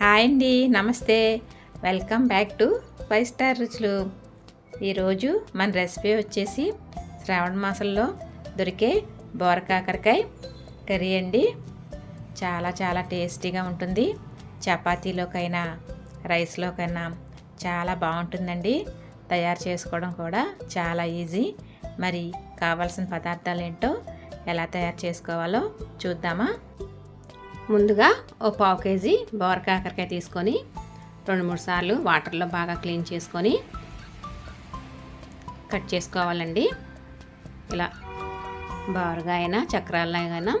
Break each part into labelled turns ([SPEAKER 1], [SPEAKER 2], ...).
[SPEAKER 1] Hi అండి నమస్తే. Welcome back to five star రుచులు ఈరోజు మన రెసిపీ వచ్చేసి శ్రావణ మాసంలో దొరికే బోరకాకరకాయ కర్రీ అండి. చాలా చాలా టేస్టీగా ఉంటుంది. చపాతీలోకైనా రైస్లోకైనా చాలా బాగుంటుందండి. తయారు చేసుకోవడం కూడా చాలా ఈజీ. మరి కావాల్సిన పదార్థాలు ఏంటో ఎలా తయారు చేసుకోవాలో చూద్దామా? ముందుగా ఓ పావు కేజీ బోరకాకరకాయ తీసుకొని రెండు మూడు సార్లు వాటర్లో బాగా క్లీన్ చేసుకొని కట్ చేసుకోవాలండి. ఇలా బారుగా అయినా చక్రాల్లో అయినా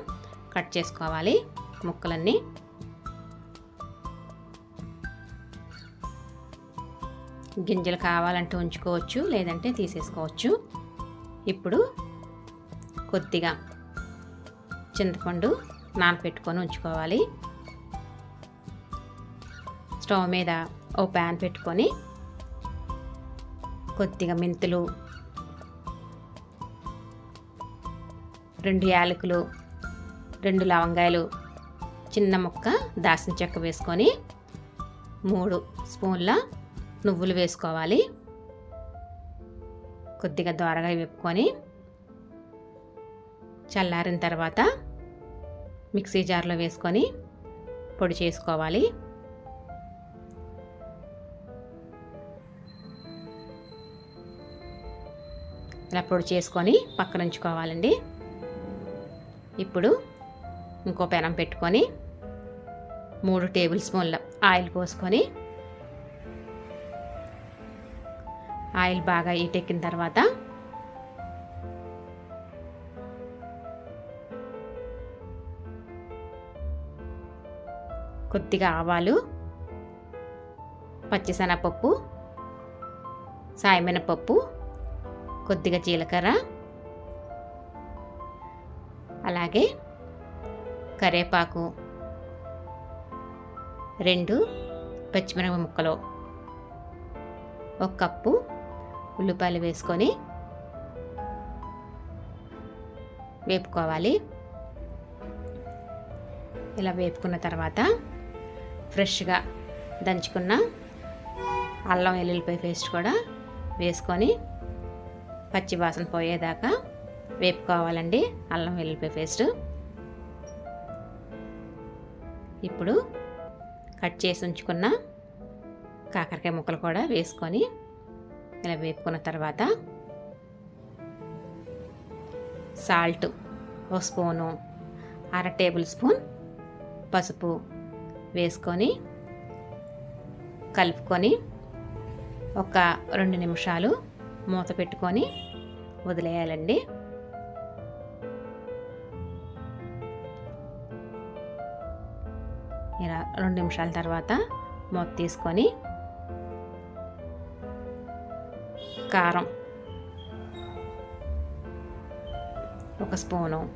[SPEAKER 1] కట్ చేసుకోవాలి ముక్కలన్నీ. గింజలు కావాలంటే ఉంచుకోవచ్చు లేదంటే తీసేసుకోవచ్చు. ఇప్పుడు కొద్దిగా చింతపండు నానపెట్టుకొని ఉంచుకోవాలి. స్టవ్ మీద ఓ ప్యాన్ పెట్టుకొని కొద్దిగా మెంతులు రెండు యాలకులు రెండు లవంగాయలు చిన్న ముక్క దాసిన చెక్క వేసుకొని మూడు స్పూన్ల నువ్వులు వేసుకోవాలి. కొద్దిగా దోరగా వేపుకొని చల్లారిన తర్వాత మిక్సీ జార్లో వేసుకొని పొడి చేసుకోవాలి. ఇలా పొడి చేసుకొని పక్కన ఉంచుకోవాలండి. ఇప్పుడు ఇంకో పెనం పెట్టుకొని మూడు టేబుల్ స్పూన్ల ఆయిల్ పోసుకొని ఆయిల్ బాగా ఈటెక్కిన తర్వాత కొద్దిగా ఆవాలు పచ్చిశనగపప్పు సాయమినపప్పు కొద్దిగా జీలకర్ర అలాగే కరేపాకు రెండు పచ్చిమిరప ముక్కలు ఒక కప్పు ఉల్లిపాయలు వేసుకొని వేపుకోవాలి. ఇలా వేపుకున్న తర్వాత ఫ్రెష్గా దంచుకున్న అల్లం వెల్లుల్లిపాయ పేస్ట్ కూడా వేసుకొని పచ్చి వాసన పోయేదాకా వేపుకోవాలండి అల్లం వెల్లుల్లిపాయ పేస్ట్. ఇప్పుడు కట్ చేసి ఉంచుకున్న కాకరకాయ ముక్కలు కూడా వేసుకొని ఇలా వేపుకున్న తర్వాత సాల్ట్ ఒక స్పూను అర టేబుల్ స్పూన్ పసుపు వేసుకొని కలుపుకొని ఒక రెండు నిమిషాలు మూత పెట్టుకొని వదిలేయాలండి. ఇలా రెండు నిమిషాల తర్వాత మూత తీసుకొని కారం ఒక స్పూను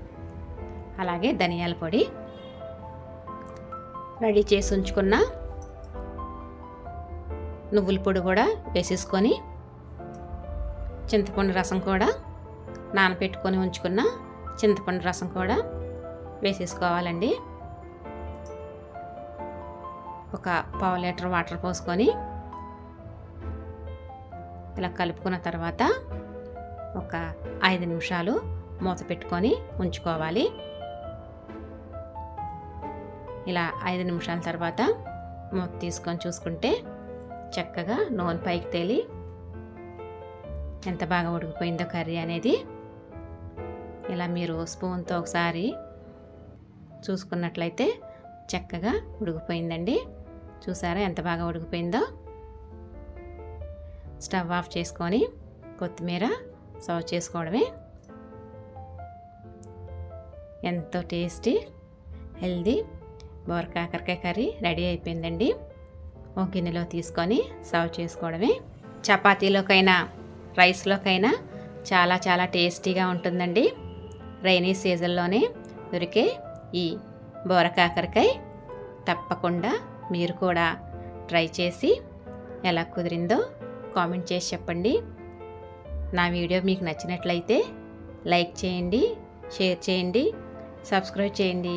[SPEAKER 1] అలాగే ధనియాల పొడి రెడీ చేసి ఉంచుకున్న నువ్వుల పొడి కూడా వేసేసుకొని చింతపండు రసం కూడా నానబెట్టుకొని ఉంచుకున్న చింతపండు రసం కూడా వేసేసుకోవాలండి. ఒక పావు లీటర్ వాటర్ పోసుకొని ఇలా కలుపుకున్న తర్వాత ఒక ఐదు నిమిషాలు మూత పెట్టుకొని ఉంచుకోవాలి. ఇలా ఐదు నిమిషాల తర్వాత మూత తీసుకొని చూసుకుంటే చక్కగా నూనె పైకి తేలి ఎంత బాగా ఉడికిపోయిందో కర్రీ అనేది ఇలా మీరు స్పూన్తో ఒకసారి చూసుకున్నట్లయితే చక్కగా ఉడికిపోయిందండి. చూసారా ఎంత బాగా ఉడికిపోయిందో? స్టవ్ ఆఫ్ చేసుకొని కొత్తిమీర సర్వ్ చేసుకోవడమే. ఎంతో టేస్టీ హెల్దీ బోరకాకరకాయ కర్రీ రెడీ అయిపోయిందండి. ఒక గిన్నెలో తీసుకొని సర్వ్ చేసుకోవడమే. చపాతీలోకైనా రైస్లోకైనా చాలా చాలా టేస్టీగా ఉంటుందండి. రైనీ సీజన్లోనే దొరికే ఈ బోరకాకరకాయ తప్పకుండా మీరు కూడా ట్రై చేసి ఎలా కుదిరిందో కామెంట్ చేసి చెప్పండి. నా వీడియో మీకు నచ్చినట్లయితే లైక్ చేయండి షేర్ చేయండి సబ్స్క్రైబ్ చేయండి.